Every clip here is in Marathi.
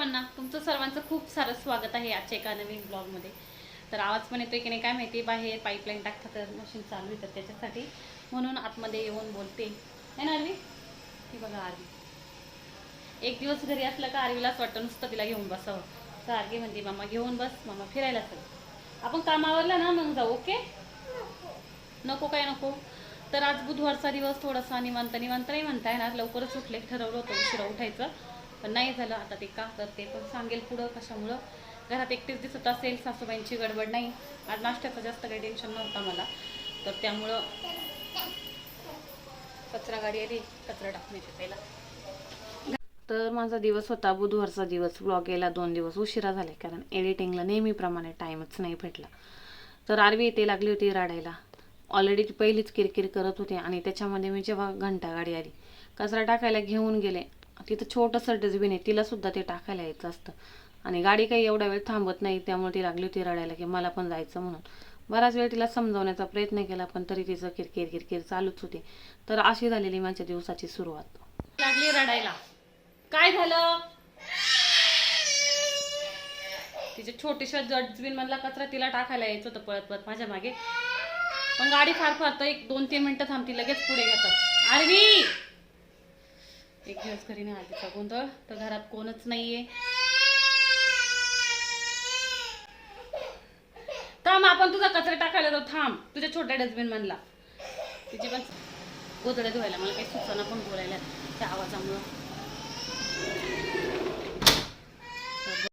सर्वांना तुमचं सर्वांचं खूप सारं स्वागत आहे आजच्या एका नवीन ब्लॉगमध्ये. तर आवाज पण येतोय की नाही काय माहिती बाहेर पाईपलाईन टाकतात तर मशीन चालू आहे तर त्याच्यासाठी म्हणून आतमध्ये येऊन बोलते. है ना आरवी ती बघा आरवी एक दिवस घरी असलं का आर्वीला असं वाटतं नुसतं तिला घेऊन बसावं. सारखी म्हणते मामा घेऊन बस मामा फिरायला चल. आपण कामावरला ना मग जाऊ ओके? नको काय नको. तर आज बुधवारचा दिवस थोडासा निवांत निवांत नाही म्हणताय ना लवकरच उठले ठरवलं होतं उशिरा उठायचं. पण नाही झालं आता ते का तर ते पण सांगेल पुढं कशामुळं. घरात एकटीच दिसत असेल सासूबाईंची गडबड नाही. आज नाश्त्याचं जास्त काही टेन्शन नव्हता मला. तर त्यामुळं कचरा गाडी आली कचरा टाकण्याची पहिला तर माझा दिवस होता बुधवारचा दिवस. ब्लॉग यायला दोन दिवस उशिरा झाले कारण एडिटिंगला नेहमीप्रमाणे टाईमच नाही भेटला. तर आरवी इथे लागली होती राडायला. ऑलरेडी ती पहिलीच किरकिर करत होती आणि त्याच्यामध्ये मी जेव्हा घंटा गाडी आली कचरा टाकायला घेऊन गेले. तिथं छोटंसं डस्टबिन आहे तिला सुद्धा ते टाकायला यायचं असतं. आणि गाडी काही एवढा वेळ थांबत नाही त्यामुळे ती लागली होती रडायला की मला पण जायचं म्हणून. बराच वेळ तिला समजावण्याचा प्रयत्न केला पण तरी तिचं किरकिर किरकिर चालूच होती. तर अशी झालेली माझ्या दिवसाची सुरुवात. लागली रडायला. काय झालं? तिचे छोटेशा डस्टबिन मधला कचरा तिला टाकायला यायचं होतं पळत पळत माझ्या मागे. पण गाडी फार फार तर एक दोन तीन मिनिटं थांबती लगेच पुढे घेतात. आरवी! एक दिवस घरी नाही आली गोंधळ तर घरात कोणच नाहीये. थांब आपण तुझा कचरा टाकायला जाऊ थांब. तुझ्या छोट्या डस्टबिन म्हणला तिची पण गोधड्या धुवायला मला काही सुचना पण बोलायला त्या आवाजामुळं.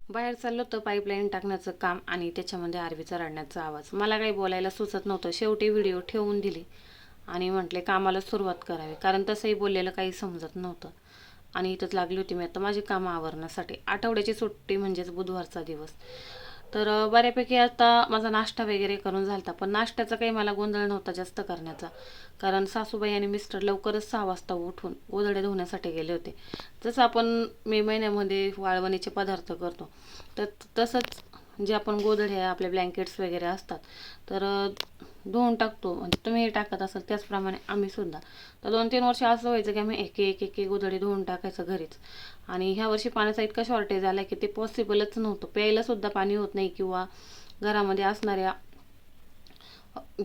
बाहेर चाललो होतं पाईपलाईन टाकण्याचं काम आणि त्याच्यामध्ये आरवीचा रडण्याचा आवाज. मला काही बोलायला सुचत नव्हतं. शेवटी व्हिडिओ ठेवून दिली आणि म्हटले कामाला सुरुवात करावी. कारण तसंही बोललेलं काही समजत नव्हतं. आणि इथंच लागली होती मी. आता माझी कामं आवरण्यासाठी. आठवड्याची सुट्टी म्हणजेच बुधवारचा दिवस. तर बऱ्यापैकी आता माझा नाश्ता वगैरे करून झालता पण नाश्त्याचा काही मला गोंधळ नव्हता जास्त करण्याचा. कारण सासूबाई आणि मिस्टर लवकरच सहा वाजता उठून गोधडे धुण्यासाठी गेले होते. जसं आपण मे महिन्यामध्ये वाळवणीचे पदार्थ करतो तर तसंच जे आपण गोधडे आपले ब्लँकेट्स वगैरे असतात तर धुवून टाकतो. म्हणजे तुम्ही टाकत असाल त्याचप्रमाणे आम्ही सुद्धा. तर दोन तीन वर्ष असं व्हायचं की आम्ही एक एक एक एक गोधडी धुवून टाकायचं घरीच. आणि ह्या वर्षी पाण्याचा इतका शॉर्टेज आला की ते पॉसिबलच नव्हतं. प्यायला सुद्धा पाणी होत नाही किंवा घरामध्ये असणाऱ्या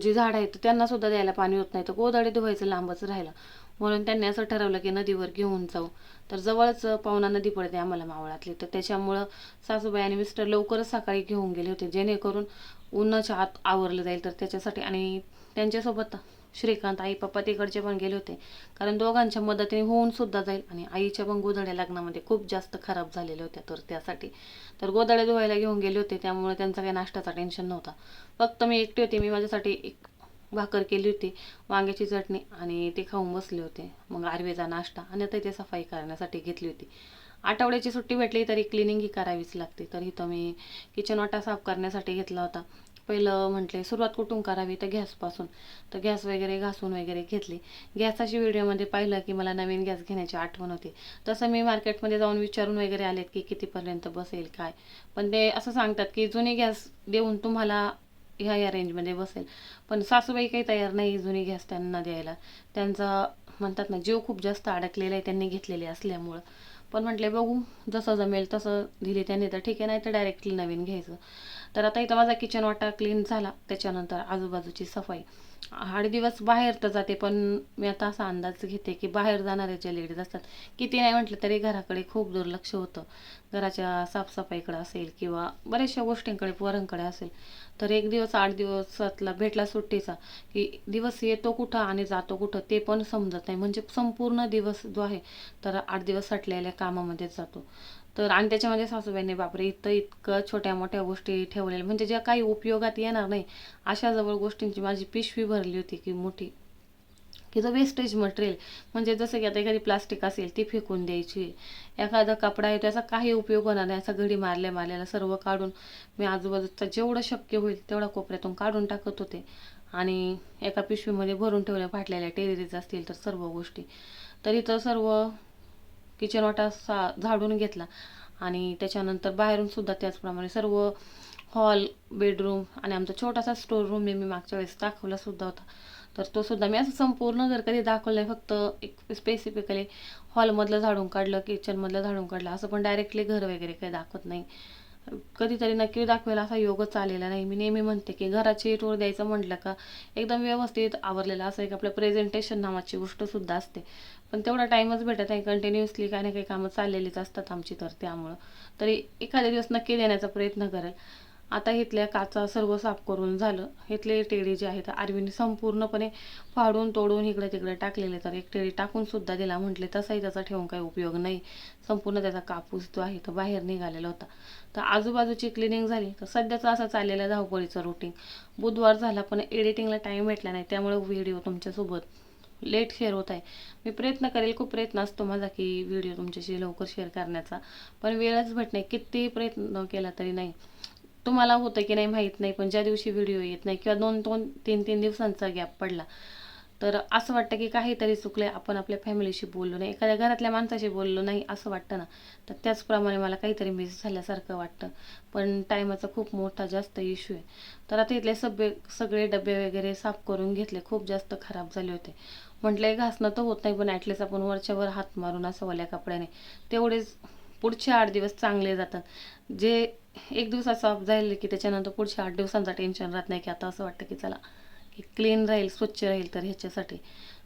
जी झाडं आहेत त्यांना सुद्धा द्यायला पाणी होत नाही. तर गोदाडे धुवायचं लांबच राहिलं. म्हणून त्यांनी असं ठरवलं की नदीवर घेऊन जाऊ. तर जवळच पाहुणा नदी पडते आम्हाला मावळातली. तर त्याच्यामुळं सासूबाई आणि मिस्टर लवकरच सकाळी घेऊन गेले होते. जेणेकरून उन्हाच्या आत आवरलं जाईल तर त्याच्यासाठी. आणि त्यांच्यासोबत श्रीकांत आई पप्पा तिकडचे पण गेले होते. कारण दोघांच्या मदतीने होऊन सुद्धा जाईल. आणि आईच्या पण गोधड्या लग्नामध्ये खूप जास्त खराब झालेल्या होत्या तर त्यासाठी. तर गोधड्या धुवायला घेऊन गेले होते. त्यामुळे त्यांचा काही नाश्त्याचा टेन्शन नव्हता. फक्त मी एकटी होती. मी माझ्यासाठी एक भाकर केली होती. वांग्याची चटणी आणि ते खाऊन बसले होते. मग आरवेचा नाश्ता आणि आता इथे सफाई करण्यासाठी घेतली होती. आठवड्याची सुट्टी भेटली तरी क्लिनिंग ही करावीच लागते. तर इथं मी किचन वाटा साफ करण्यासाठी घेतला होता. पहिलं म्हटले सुरुवात कुठून करावी? तर गॅसपासून तर गॅस वगैरे घासून वगैरे घेतली. गॅसाची व्हिडिओमध्ये पाहिलं की मला नवीन गॅस घेण्याची आठवण होती. तसं मी मार्केटमध्ये जाऊन विचारून वगैरे आलेत की कितीपर्यंत बसेल काय? पण ते असं सांगतात की जुनी गॅस देऊन तुम्हाला ह्या या रेंजमध्ये बसेल. पण सासूबाई काही तयार नाही जुनी गॅस त्यांना द्यायला. त्यांचा म्हणतात ना जीव खूप जास्त अडकलेला आहे त्यांनी घेतलेले असल्यामुळं. पण म्हटले बघू जसं जमेल तसं दिली त्यांनी. तर ठीक आहे नाही तर डायरेक्टली नवीन घ्यायचं. तर आता इथं माझा किचन वाटा क्लीन झाला. त्याच्यानंतर आजूबाजूची सफाई. आठ दिवस बाहेर तर जाते पण मी आता असा अंदाज घेते की बाहेर जाणारे जे लेडीज असतात किती नाही म्हटलं तरी घराकडे खूप दुर्लक्ष होतं. घराच्या साफसफाईकडे असेल किंवा बऱ्याचशा गोष्टींकडे पोरांकडे असेल तर एक दिवस आठ दिवसातला भेटला सुट्टीचा की दिवस येतो कुठं आणि जातो कुठं ते पण समजत नाही. म्हणजे संपूर्ण दिवस जो आहे तर आठ दिवस सटलेल्या कामामध्येच जातो. तर आणि त्याच्यामध्ये सासूबाईने बापरे इथं इतकं छोट्या मोठ्या गोष्टी ठेवलेल्या. म्हणजे ज्या काही उपयोगात येणार नाही अशा जवळ गोष्टींची माझी पिशवी भरली होती की मोठी. की जो वेस्टेज मटेरियल म्हणजे जसं की आता एखादी प्लास्टिक असेल ती फेकून द्यायची. एखादा कपडा आहे त्याचा काही उपयोग होणार नाही. असा घडी मारल्या मारल्याला सर्व काढून मी आजूबाजूचा जेवढं शक्य होईल तेवढा कोपऱ्यातून काढून टाकत होते. आणि एका पिशवीमध्ये भरून ठेवल्या फाटलेल्या टेरीज असतील तर सर्व गोष्टी. तर इथं सर्व किचन वाटा सा झाडून घेतला. आणि त्याच्यानंतर बाहेरून सुद्धा त्याचप्रमाणे सर्व हॉल बेडरूम आणि आमचा छोटासा स्टोर रूम मी मागच्या वेळेस दाखवला सुद्धा होता. तर तो सुद्धा मी असं संपूर्ण जर कधी दाखवलं नाही फक्त एक स्पेसिफिकली हॉलमधलं झाडून काढलं किचनमधलं झाडून काढलं असं पण डायरेक्टली घर वगैरे काही दाखवत नाही. कधीतरी नक्की दाखवेल असा योगच आलेला नाही. मी नेहमी म्हणते की घराची टूर द्यायचं म्हटलं का एकदम व्यवस्थित आवरलेलं असं एक आपलं प्रेझेंटेशन नावाची गोष्टसुद्धा असते. पण तेवढा टाईमच भेटत नाही. कंटिन्युअसली काही ना काही कामं चाललेलीच असतात आमची तर त्यामुळं. तरी एखाद्या दिवस नक्की देण्याचा प्रयत्न करेल. आता इथल्या काचा सर्व साफ करून झालं. इथले टेडे जे आहेत आरवीने संपूर्णपणे फाडून तोडून इकडे तिकडे टाकलेले तर एक टेडी टाकून सुद्धा दिला म्हटले तसाही त्याचा ठेवून काही उपयोग नाही. संपूर्ण त्याचा कापूस जो आहे तो बाहेर निघालेला होता. तर आजूबाजूची क्लिनिंग झाली. तर सध्याचं असं चाललेलं धावपळीचं रुटीन बुधवार झाला पण एडिटिंगला टाईम भेटला नाही. त्यामुळे व्हिडिओ तुमच्यासोबत लेट शेअर होत आहे. मी प्रयत्न करेल खूप प्रयत्न असतो माझा की व्हिडिओ तुमच्याशी लवकर शेअर करण्याचा. पण वेळच भेट नाही कितीही प्रयत्न केला तरी नाही. तुम्हाला होतं की नाही माहीत नाही पण ज्या दिवशी व्हिडिओ येत नाही किंवा दोन दोन तीन तीन दिवसांचा गॅप पडला तर असं वाटतं की काहीतरी चुकले आपण आपल्या फॅमिलीशी बोललो नाही एखाद्या घरातल्या माणसाशी बोललो नाही असं वाटतं ना. तर त्याचप्रमाणे मला काहीतरी मिस झाल्यासारखं वाटतं. पण टायमाचा खूप मोठा जास्त इश्यू आहे. तर आता इथले सगळे सगळे डबे वगैरे साफ करून घेतले खूप जास्त खराब झाले होते. म्हटलं घासणं तर होत नाही पण ॲटलीस्ट आपण वरच्यावर हात मारून असं ओल्या कपड्याने. तेवढेच पुढचे आठ दिवस चांगले जातात. जे एक दिवसाचा ऑफ जाईल की त्याच्यानंतर पुढच्या आठ दिवसांचा टेन्शन राहत नाही की आता असं वाटतं की चला की क्लीन राहील स्वच्छ राहील तर ह्याच्यासाठी.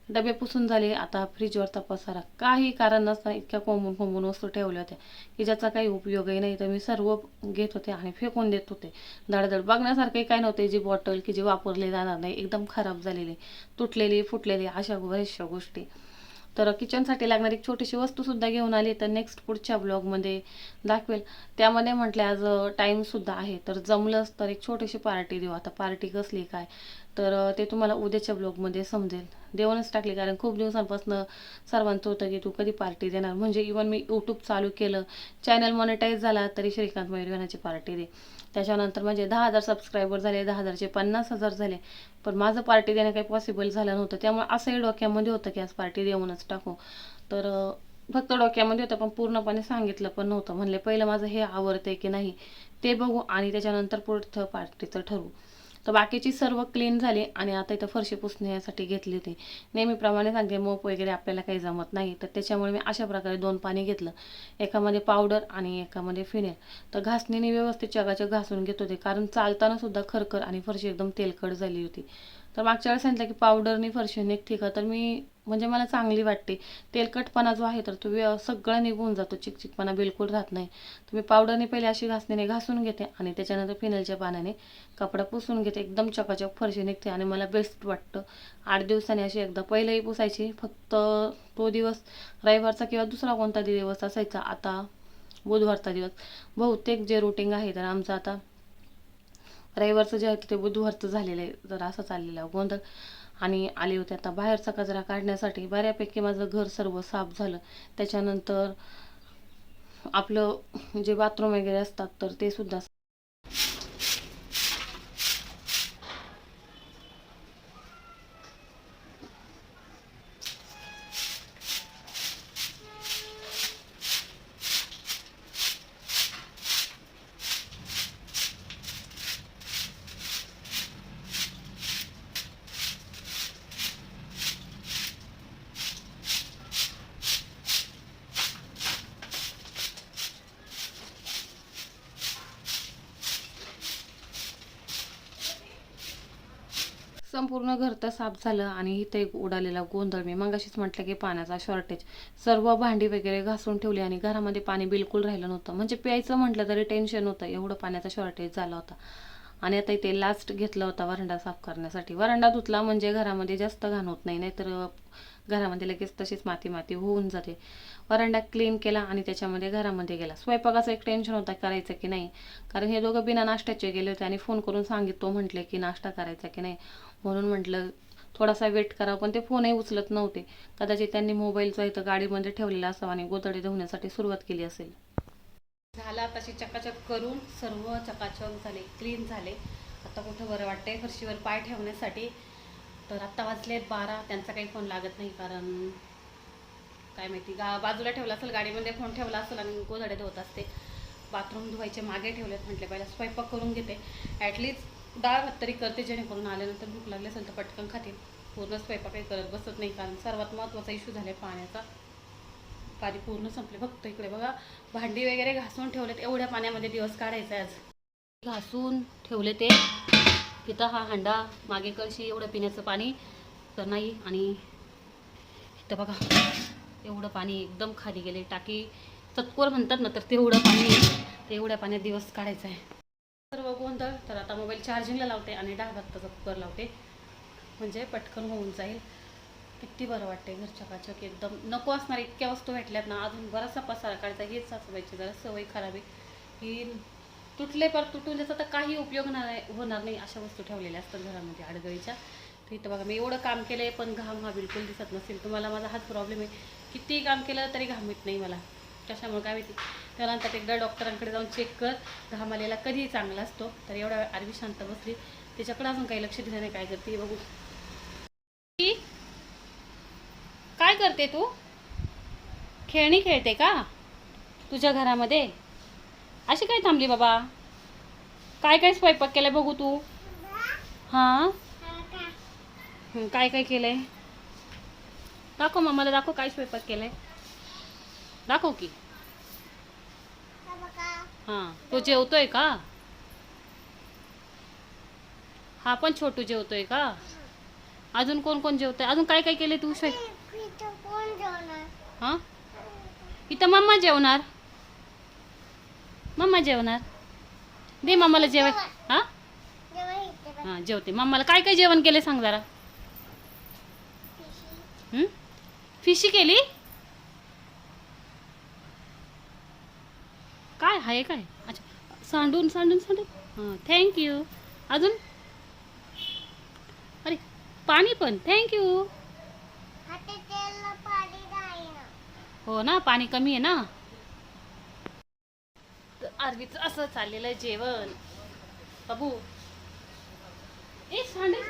डबे पुसून झाले. आता फ्रीजवर तपासारा काही कारण नसताना इतक्या कोंबून कोंबून वस्तू ठेवल्या होत्या की ज्याचा काही उपयोगही नाही. तर मी सर्व घेत होते आणि फेकून देत होते. धडधड बघण्यासारखंही काय नव्हते जी बॉटल की जी वापरली जाणार नाही. एकदम खराब झालेली तुटलेली फुटलेली अशा बऱ्याचशा गोष्टी. तर किचनसाठी लागणारी एक छोटीशी वस्तूसुद्धा घेऊन आली तर नेक्स्ट पुढच्या ब्लॉगमध्ये दाखवेल. त्यामध्ये म्हटलं आज टाईमसुद्धा आहे. तर जमलंच तर एक छोटीशी पार्टी देऊ. आता पार्टी कसली काय? तर ते तुम्हाला उद्याच्या ब्लॉगमध्ये समजेल. देऊनच टाकले कारण खूप दिवसांपासून सर्वांचं होतं की तू कधी पार्टी देणार? म्हणजे इवन मी यूट्यूब चालू केलं चॅनल मॉनिटाईज झाला तरी श्रीकांत मयूरवानाची पार्टी दे. त्याच्यानंतर म्हणजे दहा हजार सबस्क्रायबर झाले दहा हजारचे पन्नास हजार झाले. पण माझं पार्टी देणं काही पॉसिबल झालं नव्हतं. त्यामुळे असंही डोक्यामध्ये होतं की आज पार्टी देऊनच टाकू. तर फक्त डोक्यामध्ये होतं पण पूर्णपणे सांगितलं पण नव्हतं. म्हणले पहिलं माझं हे आवडते की नाही ते बघू आणि त्याच्यानंतर पुढचं पार्टीचं ठरवू. तर बाकीची सर्व क्लीन झाली आणि आता इथं फरशी पुसण्यासाठी घेतली होती. नेहमीप्रमाणे सांगते मोप वगैरे आपल्याला काही जमत नाही. तर त्याच्यामुळे मी अशा प्रकारे दोन पाणी घेतलं. एकामध्ये पावडर आणि एकामध्ये फिनेल तर घासणीने व्यवस्थित चगाचग घासून घेत होते. कारण चालताना सुद्धा खरखर आणि फरशी एकदम तेलकट झाली होती. तर मागच्या वेळेस सांगितलं की पावडरनी फरशी निघते का तर मी म्हणजे मला चांगली वाटते. तेलकटपणा जो आहे तर तो व्य सगळा निघून जातो. चिकचिकपणा बिलकुल राहत नाही. तुम्ही पावडरने पहिले अशी घासणीने घासून घेते आणि त्याच्यानंतर फिनेलच्या पाण्याने कपडा पुसून घेते. एकदम चकाचक फरशी निघते आणि मला बेस्ट वाटतं. आठ दिवसांनी अशी एकदा पहिलेही पुसायची. फक्त तो दिवस रविवारचा किंवा दुसरा कोणता दिवस असायचा? आता बुधवारचा दिवस. बहुतेक जे रुटीन आहे तर आमचं आता रविवारचं जे आहे ते बुधवारचं झालेलं आहे. जर असं चाललेलं आहे. गोंधळ आणि आले होते आता बाहेरचा कचरा काढण्यासाठी. बऱ्यापैकी माझं घर सर्व साफ झालं. त्याच्यानंतर आपलं जे बाथरूम वगैरे असतात तर ते सुद्धा संपूर्ण घर तर साफ झालं आणि इथे एक उडालेला गोंधळ. मी मगाशीच म्हटलं की पाण्याचा शॉर्टेज सर्व भांडी वगैरे घासून ठेवली आणि घरामध्ये पाणी बिलकुल राहिलं नव्हतं. म्हणजे प्यायचं म्हटलं तरी टेन्शन होतं एवढं पाण्याचा शॉर्टेज झाला होता. आणि आता इथे लास्ट घेतला होता वरांडा साफ करण्यासाठी. वरांडा धुतला म्हणजे घरामध्ये जास्त घाण होत नाही. नाहीतर घरामध्ये लगेच तशीच माती माती होऊन जाते. वरांडा क्लीन केला आणि त्याच्यामध्ये घरामध्ये गेला. स्वयंपाकाचं एक टेन्शन होता करायचं की नाही. कारण हे दोघं बिना नाश्त्याचे गेले होते आणि फोन करून सांगिततो म्हटले की नाश्ता करायचा की नाही. म्हणून म्हटलं थोडासा वेट करा पण ते फोनही उचलत नव्हते. कदाचित त्यांनी मोबाईलचा इथं गाडीमध्ये ठेवलेला असावा आणि गोदडे धुण्यासाठी सुरुवात केली असेल. झाला तशी चकाचक करून सर्व चकाचक झाले क्लीन झाले. आता कुठं बरं वाटतंय? फरशीवर पाय ठेवण्यासाठी. तर आत्ता वाजले बारा त्यांचा काही फोन लागत नाही कारण काय माहिती गा बाजूला ठेवला असेल गाडीमध्ये फोन ठेवला असेल आणि गोधडे धुवत असते. बाथरूम धुवायचे मागे ठेवलेत म्हटले पहिला स्वयंपाक करून घेते. ॲटलीस्ट डाळ भात तरी करते जेणेकरून आल्यानंतर भूक लागली असेल तर पटकन खातील पूर्ण स्वयंपाक करत बसत नाही कारण सर्वात महत्त्वाचा इश्यू झाला आहे पाण्याचा. पाणी पूर्ण संपले. फक्त इकडे बघा भांडी वगैरे घासून ठेवलेत. एवढ्या पाण्यामध्ये दिवस काढायचा आहे आज. घासून ठेवले ते. तिथं हा हांडा मागे कळशी एवढं पिण्याचं पाणी तर नाही आणि इथं बघा. एवढं पाणी एकदम खाली गेले. टाकी चतकोर म्हणतात ना तर तेवढं पाणी तेवढ्या पाण्यात दिवस काढायचा आहे. सर्व गोंधळ तर आता मोबाईल चार्जिंगला लावते आणि डाळ भाताचा कुकर लावते. म्हणजे पटकन होऊन जाईल. किती बरं वाटते घरच्या पाचक एकदम. नको असणार इतक्या वस्तू भेटल्यात ना अजून बराचसा पसारा काढायचा. हेच सासूबाईची जरा सवय खराब आहे. की तुटले पर तुटून त्याचा तर काही उपयोग नाही होणार नाही अशा वस्तू ठेवलेल्या असतात घरामध्ये आडगळीच्या. तर इथं बघा मी एवढं काम केलं आहे पण घाम हा बिलकुल दिसत नसेल. तुम्हाला माझा हाच प्रॉब्लेम आहे कितीही काम केलं तरी घाम येत नाही मला. कशामुळे? काय माहिती? त्यानंतर एकदा डॉक्टरांकडे जाऊन चेक कर. घाम आलेला कधीही चांगला असतो. तर एवढ्या आरवी शांत बसली. त्याच्याकडे अजून काही लक्ष दिलं नाही काय करते बघू. की? काय करते तू? खेळणी खेळते का? तुझ्या घरामध्ये? अशी काय थांबली बाबा? काय काय स्वयंपाक केलाय बघू तू? हां? काय काय केलंय? दाखव मग मला दाखव काय स्वयंपाक केलाय. दाखव की. हां तो जेवतोय का? हा पण छोटू जेवतोय का? अजून कोण कोण जेवतोय? अजून काय काय केलंय तू स्वयं हां? इथं मम्मा जेवणार? मम्मा जेवणार? दे मम्माला जेवाय हां? हां जेवते. मम्माला काय काय जेवण केले सांग जरा? फिशी केली? काय आहे काय? अच्छा सांडून सांडून सांडून. हां थँक्यू अजून? अरे पाणी पण. थँक्यू हो ना पाणी कमी आहे ना. तर आरवीचं असं चाललेलं आहे जेवण. बाबू. ए सांडे.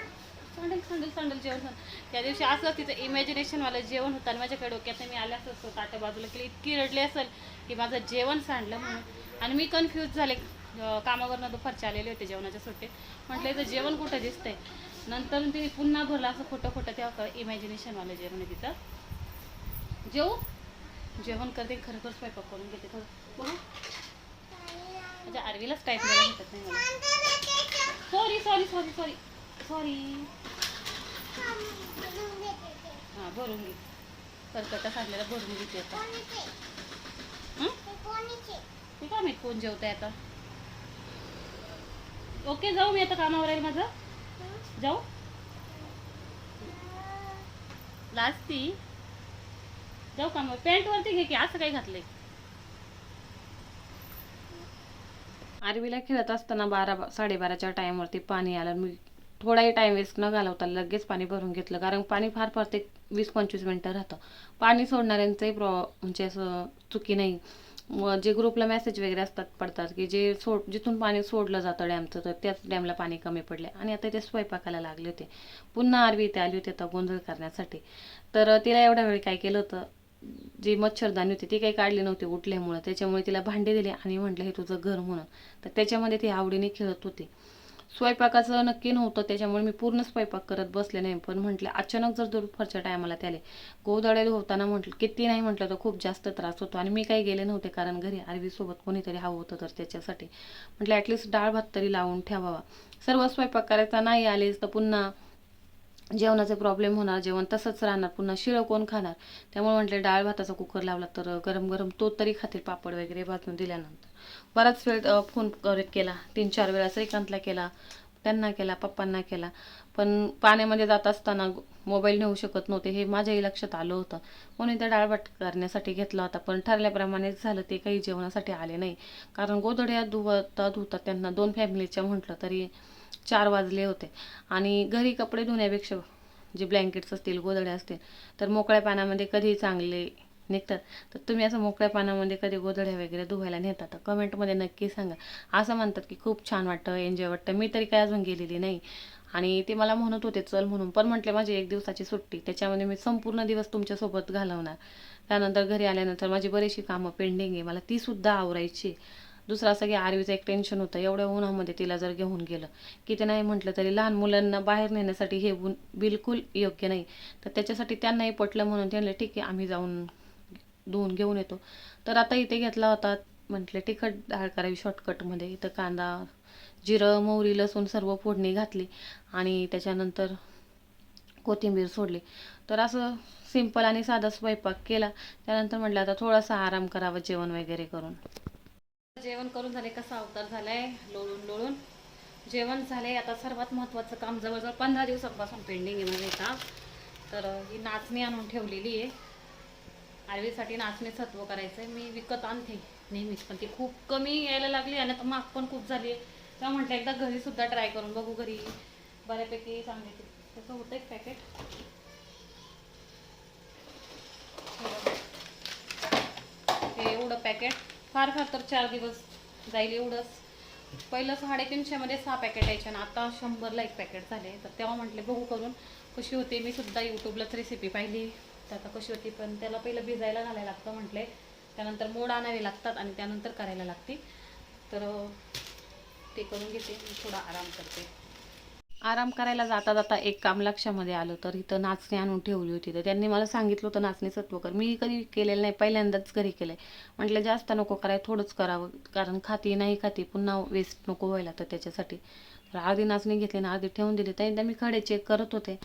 सांडेल सांडेल सांडेल जेवण झालं. त्या दिवशी असं तिचं इमॅजिनेशनवालं जेवण होतं आणि माझ्याकडे डोक्यात मी आले असं ताट्या बाजूला केली. इतकी रडली असेल की माझं जेवण सांडलं म्हणून. आणि मी कन्फ्यूज झाले. कामावरनं दुपारचे आलेले होते जेवणाच्या सुट्टीत. म्हटलं इथं जेवण कुठं दिसतंय? नंतर तिने पुन्हा भरलं असं खोटं खोटं तेव्हा इमॅजिनेशनवालं जेवण आहे तिचं. जेवू? जेवण करते खरं स्वयंपाक करून घेते थोडं. बघू म्हणजे आरवीलाच टाईप नाही मला. Sorry sorry sorry sorry sorry हां भरून घे. करकटा सांगलेला भरून घेते आता. हं? ते काय माहीत कोण जेवतंय आता? ओके जाऊ मी आता कामावर आहे माझं. जाऊ. लाजती जाऊ कामावर. पॅन्ट वरती घे की असं काय घातलंय? आरवीला खेळत असताना बारा साडेबाराच्या टाईमवरती पाणी आलं मी थोडाही टाईम वेस्ट न घालवता लगेच पाणी भरून घेतलं. कारण पाणी फार फार ते वीस पंचवीस मिनटं राहतं. पाणी सोडणाऱ्यांचंही प्रॉ म्हणजे असं चुकी नाही. जे ग्रुपला मेसेज वगैरे असतात पडतात की जे सोड जिथून पाणी सोडलं जातं डॅमचं तर त्याच डॅमला पाणी कमी पडले आणि आता ते स्वयंपाकाला लागले होते. पुन्हा आरवी इथे आली होती आता गोंधळ करण्यासाठी. तर तिला एवढ्या वेळी काय केलं होतं जी मच्छरदाणी होती ती काही काढली नव्हती उठल्यामुळं. त्याच्यामुळे तिला भांडे दिले आणि म्हटलं हे तुझं घर म्हणून. तर त्याच्यामध्ये ती आवडीने खेळत होती. स्वयंपाकाचं नक्की नव्हतं त्याच्यामुळे मी पूर्ण स्वयंपाक करत बसले नाही. पण म्हटलं अचानक जर दुपारच्या टायमाला त्याले गोदडे होताना म्हटलं किती नाही म्हटलं तर खूप जास्त त्रास होतो. आणि मी काही गेले नव्हते कारण घरी आरवीसोबत कोणीतरी हवं होतं तर त्याच्यासाठी. म्हटलं ॲटलिस्ट डाळ भात तरी लावून ठेवावा. सर्व स्वयंपाक करायचा नाही आलेच तर पुन्हा जेवणाचे प्रॉब्लेम होणार जेवण तसंच राहणार पुन्हा शिळं कोण खाणार? त्यामुळे म्हटलं डाळ भाताचा कुकर लावला तर गरम गरम तो तरी खातील पापड वगैरे भाजून दिल्यानंतर. बराच वेळ फोन केला तीन चार वेळा श्रीकांतला केला त्यांना केला पप्पांना केला. पण पाण्यामध्ये जात असताना मोबाईल नेऊ शकत नव्हते हे माझ्याही लक्षात आलं होतं. म्हणून त्या डाळभाट करण्यासाठी घेतला होता पण ठरल्याप्रमाणेच झालं ते काही जेवणासाठी आले नाही. कारण गोधड्या धुवता धुवता त्यांना दोन फॅमिलीच्या म्हटलं तरी चार वाजले होते. आणि घरी कपडे धुण्यापेक्षा जे ब्लँकेट्स असतील गोधड्या असतील तर मोकळ्या पाण्यामध्ये कधी चांगले निघतात. तर तुम्ही असं मोकळ्या पाण्यामध्ये कधी गोधड्या वगैरे धुवायला नेतात तर कमेंटमध्ये नक्की सांगा. असं म्हणतात की खूप छान वाटतं एन्जॉय वाटतं. मी तरी काय अजून गेलेली नाही. आणि ते मला म्हणत होते चल म्हणून. पण म्हटले माझी एक दिवसाची सुट्टी त्याच्यामध्ये मी संपूर्ण दिवस तुमच्यासोबत घालवणार. त्यानंतर घरी आल्यानंतर माझी बरीचशी कामं पेंडिंग आहे. मला तीसुद्धा आवरायची दुसरं असं की आरवीचं एक टेन्शन होतं. एवढ्या उन्हामध्ये तिला जर घेऊन गेलं की ते नाही म्हटलं तरी लहान मुलांना बाहेर नेण्यासाठी हे ऊन बिलकुल योग्य नाही. तर त्याच्यासाठी त्यांनाही पटलं म्हणून त्यांना ठीक आहे आम्ही जाऊन धुवून घेऊन येतो. तर आता इथे घेतला होता म्हटले तिखट डाळ करावी शॉर्टकटमध्ये इथं कांदा जिरं मोहरी लसूण सर्व फोडणी घातली आणि त्याच्यानंतर कोथिंबीर सोडली. तर असं सिंपल आणि साधा स्वयंपाक केला. त्यानंतर म्हटलं आता थोडासा आराम करावा जेवण वगैरे करून. जेवण करून झाले कसा अवतार झालाय लोळून लोळून. जेवण झाले आता सर्वात महत्त्वाचं काम जवळजवळ पंधरा दिवसांपासून पेंडिंग आहे माझे काम. तर ही नाचणी आणून ठेवलेली आहे. आरवीसाठी नाचणी सत्व करायचं आहे मी विकत आणते नेहमीच पण ती खूप कमी यायला लागली आणि आता माग पण खूप झाली आहे. तेव्हा म्हटलं एकदा घरी सुद्धा ट्राय करून बघू घरी. बऱ्यापैकी चांगली त्याचं होतं एक पॅकेट हे एवढं पॅकेट फार फार तर चार दिवस जाईल एवढंच. पहिलं साडेतीनशेमध्ये सहा पॅकेट यायचे आणि आता शंभरला एक पॅकेट झाले. तर तेव्हा म्हटले बघू करून. कशी होते? मी सुद्धा यूट्यूबलाच रेसिपी पाहिली. तर आता कशी होती? पण त्याला पहिलं भिजायला घालायला लागतं म्हटले. त्यानंतर मोड आणावे लागतात आणि त्यानंतर करायला लागते. तर ते करून घेते. मी थोडा आराम करते. आराम करायला जाता जाता एक काम लक्षामध्ये आलं तर इथं नाचणी आणून ठेवली होती. तर त्यांनी मला सांगितलं होतं नाचणी सत्व कर. मी कधी केलेलं नाही पहिल्यांदाच घरी केलंय. म्हटलं जास्त नको कराय थोडंच करावं. कारण खाती नाही खाती पुन्हा वेस्ट नको व्हायला तर त्याच्यासाठी. तर अर्धी नाचणी घेतली ना अर्धी ठेवून दिली. त्यानंतर मी खडे चेक करत होते.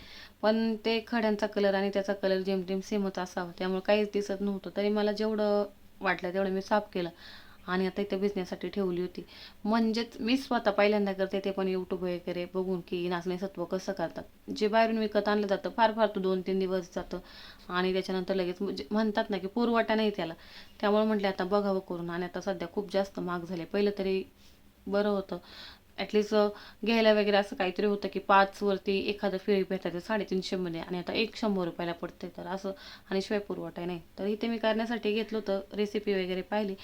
पण ते खड्यांचा कलर आणि त्याचा कलर जेमतेम सेमच असावा. त्यामुळे काहीच दिसत नव्हतं. तरी मला जेवढं वाटलं तेवढं मी साफ केलं. आणि आता इथं भिजण्यासाठी ठेवली होती. म्हणजेच मी स्वतः पहिल्यांदा करते ते पण यूट्यूब वगैरे बघून की नाचणे सत्व कसं करतात. जे बाहेरून विकत आणलं जातं फार फार तो दोन तीन दिवस जातं. आणि त्याच्यानंतर लगेच म्हणजे म्हणतात ना की पुरवठा नाही त्याला. त्यामुळे म्हटलं आता बघावं करून. आणि आता सध्या खूप जास्त महाग झाले. पहिलं तरी बरं होतं. ॲटलिस्ट घ्यायला वगैरे असं काहीतरी होतं की पाचवरती एखादं फेरी भेटायचं साडेतीनशेमध्ये आणि आता एक शंभर रुपयाला पडते तर असं. आणि शिवाय पुरवठा नाही. तर इथे मी करण्यासाठी घेतलं होतं रेसिपी वगैरे पाहिली.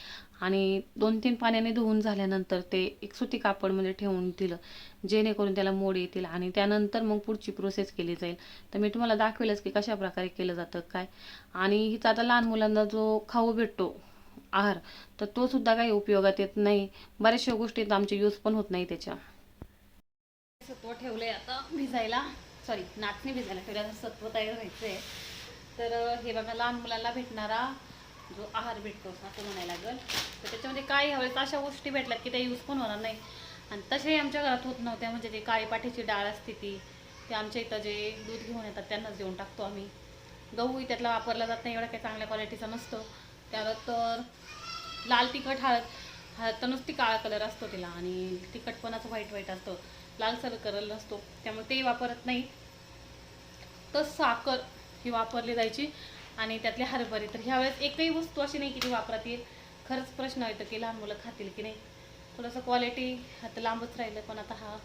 आणि दोन तीन पाण्याने धुवून झाल्यानंतर ते एक सुती कापडमध्ये ठेवून दिलं जेणेकरून त्याला मोड येतील आणि त्यानंतर मग पुढची प्रोसेस केली जाईल. तर मी तुम्हाला दाखवेलच की कशा प्रकारे केलं जातं काय. आणि हिचा आता लहान मुलांना जो खाऊ भेटतो आहार तर तो सुद्धा काही उपयोगात येत नाही. बऱ्याचशा गोष्टीत आमचे यूज पण होत नाही त्याच्या. सत्व आहे आता भिजायला. सॉरी नाचणी भिजायला ठेवलं आता सत्व तयार व्हायचंय. तर हे बघा लहान मुलांना भेटणारा जो आहार भेटतो असं म्हणायला लागेल. तर त्याच्यामध्ये काय हवेत अशा गोष्टी भेटल्यात की त्या यूज पण होणार नाही. आणि तसेही आमच्या घरात होत नव्हत्या. म्हणजे ते काळी पाठीची डाळ असते ती ते आमच्या इथं जे दूध घेऊन येतात त्यांनाच देऊन टाकतो आम्ही. गहूही त्यातला वापरला जात नाही. एवढा काही चांगल्या क्वालिटीचा नसतो. तर लाल तिखट हळद हळद तर नुसती काळा कलर असतो तिला आणि तिखटपणाचं व्हाईट व्हाईट असतं. लालसर कलर नसतो त्यामुळे तेही वापरत नाही. तर साखर ही वापरली जायची आणि त्यातले हरभरे. तर ह्यावेळेस एकही वस्तू अशी नाही की ती वापरात येईल. खरंच प्रश्न येतो की लहान मुलं खातील की नाही? थोडंसं क्वालिटी आता लांबच राहिलं पण आता हा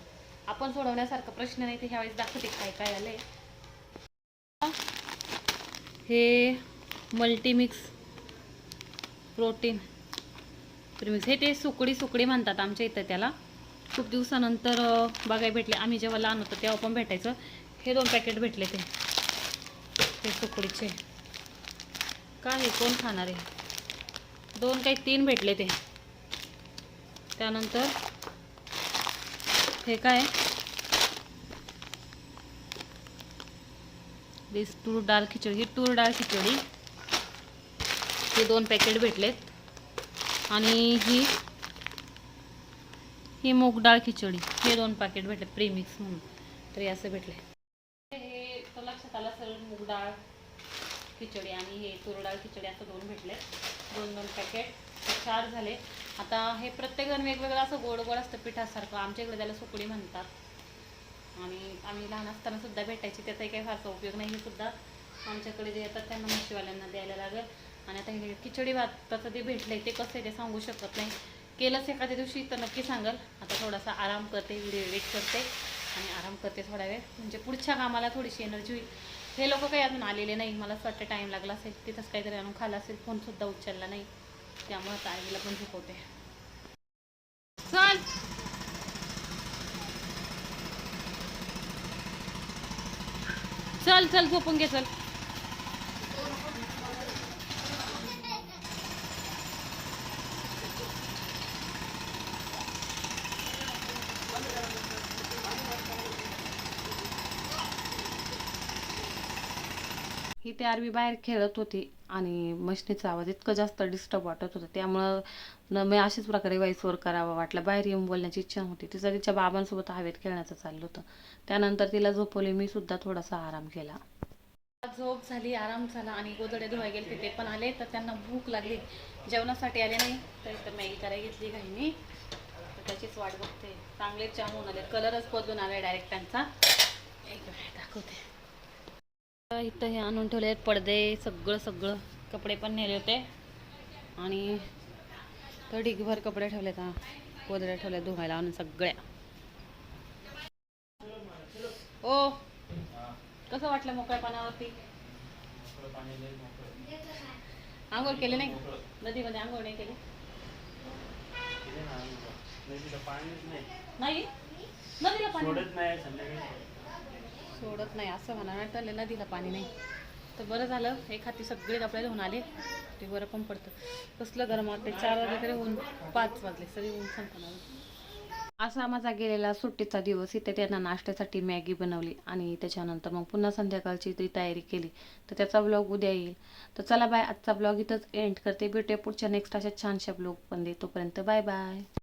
आपण सोडवण्यासारखा प्रश्न नाही तर ह्यावेळेस दाखवते काय काय आलंय. हे मल्टीमिक्स प्रोटीन प्रिमिक्स हे ते सुकडी सुकडी म्हणतात आमच्या इथं त्याला. खूप दिवसानंतर बघायला भेटले. आम्ही जेव्हा लहान होतो तेव्हा पण भेटायचं. हे दोन पॅकेट भेटले ते. ते सुकडीचे. काय हे? कोण खाणार आहे दोन काही तीन भेटले ते. त्यानंतर हे काय? तूर डाळ खिचडी. ही तूर डाळ खिचडी. हे दोन पॅकेट भेटलेत. आणि ही ही मूग डाळ खिचडी. हे दोन पॅकेट भेटले प्रीमिक्स म्हणून. तरी असं भेटले हे तर लक्षात आलं असेल मूग डाळ खिचडी आणि हे तूर डाळ खिचडी असं दोन भेटले दोन दोन पॅकेट चार झाले. आता हे प्रत्येकजण वेगवेगळं असं गोड गोड असतं पिठासारखं. आमच्या इकडे त्याला सुकडी म्हणतात. आणि आम्ही लहान असताना सुद्धा भेटायची. त्याचाही काही फारसा उपयोग नाही. हे सुद्धा आमच्याकडे जे येतात त्यांना म्हशीवाल्यांना द्यायला लागेल. आणि आता हे खिचडी भाताचं ते भेटलंय ते कसं आहे ते सांगू शकत नाही. केलंच एखाद्या दिवशी तर नक्की सांगाल. आता थोडासा आराम करते व्हिडिओ एडिट करते आणि आराम करते थोडा वेळ. म्हणजे पुढच्या कामाला थोडीशी एनर्जी होईल. हे लोक काही अजून आलेले नाही. मला असं वाटतं टाईम लागला असेल. तिथंच काहीतरी आणून खाला असेल. फोनसुद्धा उचलला नाही. त्यामुळं आता आईला पण झोपवते चल! चल चल झोपून घे चल. ती आरवी बाहेर खेळत होती आणि मशनीचा आवाज इतकं जास्त डिस्टर्ब वाटत होता. त्यामुळं न मी अशाच प्रकारे वाईसवर करावा वाटलं. बाहेर येऊन बोलण्याची इच्छा होती तिचा तिच्या बाबांसोबत हवेत खेळण्याचं चाललं होतं. त्यानंतर तिला झोपवले. मी सुद्धा थोडासा आराम केला. झोप झाली आराम झाला आणि गोदडे धुवाय गेले तिथे पण आले तर त्यांना भूक लागली. जेवणासाठी आले नाही तर इथं मॅगी करायला घेतली घाईनी. तर त्याचीच वाट बघते. चांगले होऊन आले. कलरच बदलून आले डायरेक्ट त्यांचा. एक वेळ दाखवते. इथं हे आणून ठेवले आहेत पडदे सगळं सगळं. कपडे पण नेले होते. आणि तर ढिगभर कपडे ठेवले का गोदड्या ठेवल्या धुवायला आणून सगळ्या. ओ कसं वाटलं मोकळ्या पाण्यावरती? आंघोळ केले नाही? नदीमध्ये आंघोळ नाही केली? नाही. नदीला पाणी नाही. सोडत नाही असं म्हणा वाटलं नदीला पाणी नाही. तर बरं झालं. एक हाती सगळे आपल्याला होऊन आले. ते बरं पण पडतं. कसलं गरम वाटते चार वाजले तरी ऊन पाच वाजले सगळी ऊन संपणार. असा माझा गेलेला सुट्टीचा दिवस. इथे त्यांना नाश्त्यासाठी मॅगी बनवली आणि त्याच्यानंतर मग पुन्हा संध्याकाळची ती तयारी केली तर त्याचा ब्लॉग उद्या येईल. तर चला बाय. आजचा ब्लॉग इथंच एंड करते. भेटूया पुढच्या नेक्स्ट अशा छानशा ब्लॉग पण दे. तोपर्यंत बाय बाय